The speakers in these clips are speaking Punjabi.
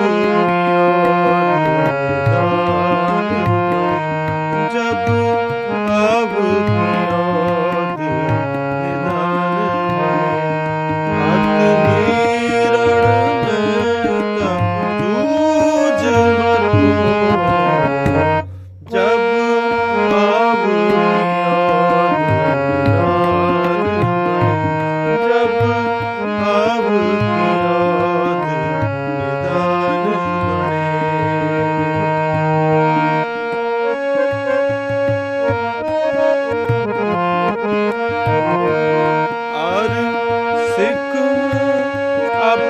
Thank you. up.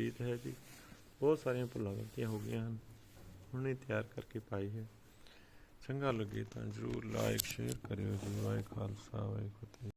ਰੀਤ ਹੈ ਜੀ। ਬਹੁਤ ਸਾਰੀਆਂ ਭੁੱਲਾਂ ਗਲਤੀਆਂ ਹੋ ਗਈਆਂ ਹਨ। ਹੁਣੇ ਤਿਆਰ ਕਰਕੇ ਪਾਈ ਹੈ। ਚੰਗਾ ਲੱਗੇ ਤਾਂ ਜਰੂਰ ਲਾਈਕ ਸ਼ੇਅਰ ਕਰਿਓ ਜੀ। ਵਾਹਿਗੁਰੂ ਖਾਲਸਾ, ਵਾਹਿਗੁਰੂ